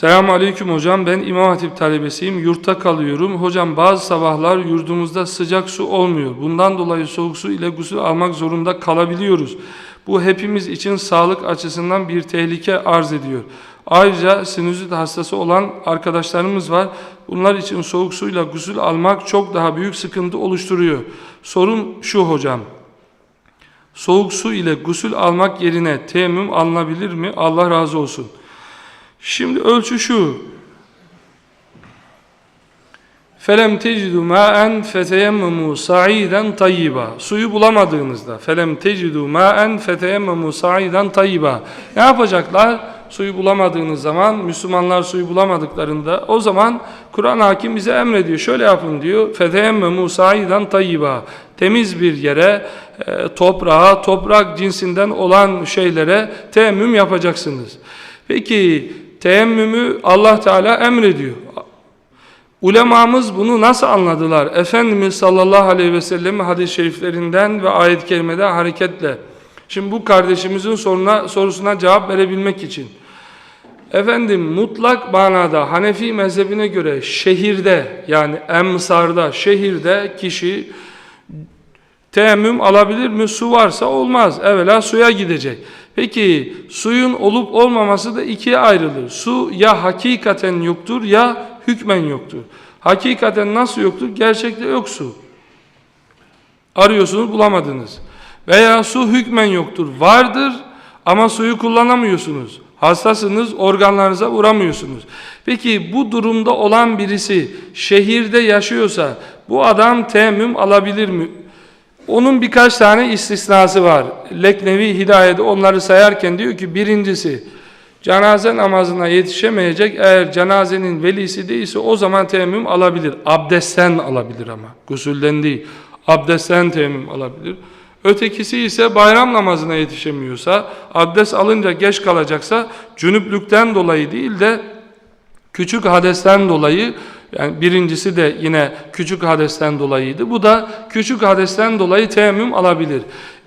Selamun Aleyküm hocam. Ben İmam Hatip talebesiyim. Yurtta kalıyorum. Hocam bazı sabahlar yurdumuzda sıcak su olmuyor. Bundan dolayı soğuk su ile gusül almak zorunda kalabiliyoruz. Bu hepimiz için sağlık açısından bir tehlike arz ediyor. Ayrıca sinüzit hastası olan arkadaşlarımız var. Bunlar için soğuk suyla gusül almak çok daha büyük sıkıntı oluşturuyor. Sorun şu hocam. Soğuk su ile gusül almak yerine teyemmüm alınabilir mi? Allah razı olsun. Şimdi ölçü şu. Felem tecidu ma'en feteyemmemu sa'iden tayyiba. Suyu bulamadığınızda felem tecidu ma'en feteyemmemu sa'iden tayyiba. Ne yapacaklar? Suyu bulamadığınız zaman Müslümanlar suyu bulamadıklarında o zaman Kur'an hakim bize emrediyor. Şöyle yapın diyor. Feteyemmemu sa'iden tayyiba. Temiz bir yere, e, toprağa, toprak cinsinden olan şeylere teyemmüm yapacaksınız. Peki teyemmümü Allah Teala emrediyor. Ulemamız bunu nasıl anladılar? Efendimiz sallallahu aleyhi ve sellem hadis-i şeriflerinden ve ayet-i kerimede hareketle. Şimdi bu kardeşimizin soruna, sorusuna cevap verebilmek için. Efendim mutlak manada Hanefi mezhebine göre şehirde yani emsarda şehirde kişi teyemmüm alabilir mi? Su varsa olmaz. Evvela suya gidecek. Peki suyun olup olmaması da ikiye ayrılır. Su ya hakikaten yoktur ya hükmen yoktur. Hakikaten nasıl yoktur? Gerçekte yok su. Arıyorsunuz bulamadınız. Veya su hükmen yoktur. Vardır ama suyu kullanamıyorsunuz. Hastasınız, organlarınıza vuramıyorsunuz. Peki bu durumda olan birisi şehirde yaşıyorsa bu adam teyemmüm alabilir mi? Onun birkaç tane istisnası var. Leknevi Hidaye'de onları sayarken diyor ki birincisi cenaze namazına yetişemeyecek eğer cenazenin velisi değilse o zaman teyemmüm alabilir. Abdestten alabilir ama gusülden değil. Abdestten teyemmüm alabilir. Ötekisi ise bayram namazına yetişemiyorsa, abdest alınca geç kalacaksa cünüplükten dolayı değil de küçük hadesten dolayı yani birincisi de yine küçük hadesten dolayıydı. Bu da küçük hadesten dolayı teyemmüm alabilir.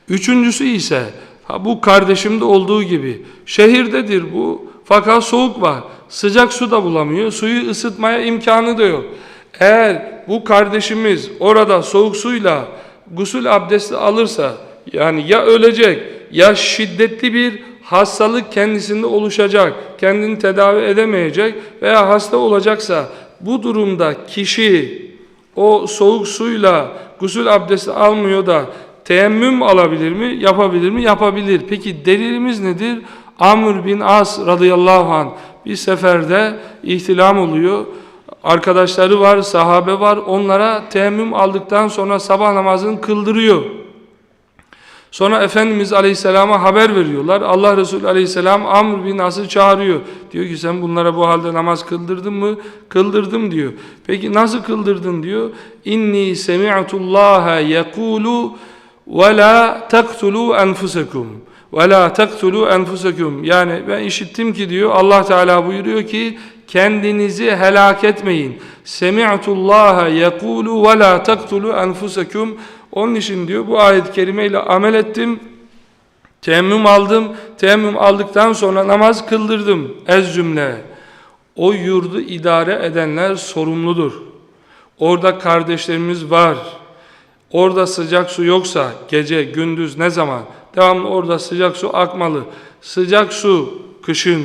Üçüncüsü ise ha bu kardeşimde olduğu gibi şehirdedir bu fakat soğuk var. Sıcak su da bulamıyor. Suyu ısıtmaya imkanı da yok. Eğer bu kardeşimiz orada soğuk suyla gusül abdesti alırsa yani ya ölecek ya şiddetli bir hastalık kendisinde oluşacak, kendini tedavi edemeyecek veya hasta olacaksa bu durumda kişi o soğuk suyla gusül abdesti almıyor da teyemmüm alabilir mi? Yapabilir mi? Yapabilir. Peki delilimiz nedir? Amr bin As radıyallahu anh bir seferde ihtilam oluyor. Arkadaşları var, sahabe var. Onlara teyemmüm aldıktan sonra sabah namazını kıldırıyor. Sonra Efendimiz Aleyhisselam'a haber veriyorlar. Allah Resulü Aleyhisselam Amr bin As'ı çağırıyor. Diyor ki sen bunlara bu halde namaz kıldırdın mı? Kıldırdım diyor. Peki nasıl kıldırdın diyor. İnni semi'tullaha yekulu ve la taktulu enfusekum. Ve la taktulu enfusekum. Yani ben işittim ki diyor Allah Teala buyuruyor ki kendinizi helak etmeyin. Semi'tullaha yekulu ve la taktulu enfusekum. Onun için diyor bu ayet-i kerimeyle amel ettim. Teyemmüm aldım. Teyemmüm aldıktan sonra namaz kıldırdım. Ez cümle. O yurdu idare edenler sorumludur. Orada kardeşlerimiz var. Orada sıcak su yoksa gece, gündüz ne zaman? Devamlı orada sıcak su akmalı. Sıcak su kışın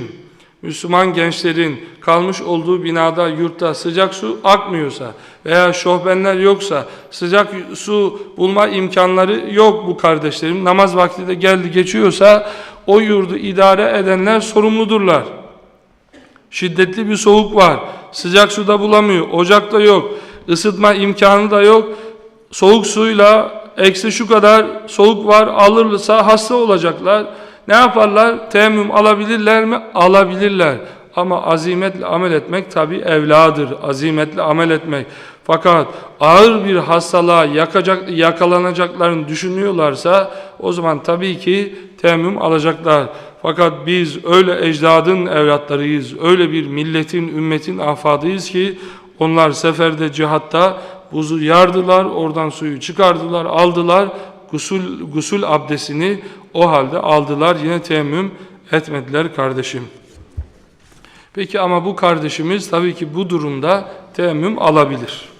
Müslüman gençlerin kalmış olduğu binada, yurtta sıcak su akmıyorsa veya şofbenler yoksa, sıcak su bulma imkanları yok bu kardeşlerim. Namaz vakti de geldi geçiyorsa o yurdu idare edenler sorumludurlar. Şiddetli bir soğuk var. Sıcak su da bulamıyor. Ocak da yok. Isıtma imkanı da yok. Soğuk suyla eksi şu kadar soğuk var alırsa hasta olacaklar. Ne yaparlar? Teyemmüm alabilirler mi? Alabilirler. Ama azimetle amel etmek tabi evladır. Azimetle amel etmek. Fakat ağır bir hastalığa yakacak, yakalanacaklarını düşünüyorlarsa o zaman tabii ki teyemmüm alacaklar. Fakat biz öyle ecdadın evlatlarıyız. Öyle bir milletin, ümmetin afadıyız ki onlar seferde, cihatta buzu yardılar, oradan suyu çıkardılar, aldılar. Gusul, gusul abdestini o halde aldılar. Yine teyemmüm etmediler kardeşim. Peki ama bu kardeşimiz tabii ki bu durumda teyemmüm alabilir.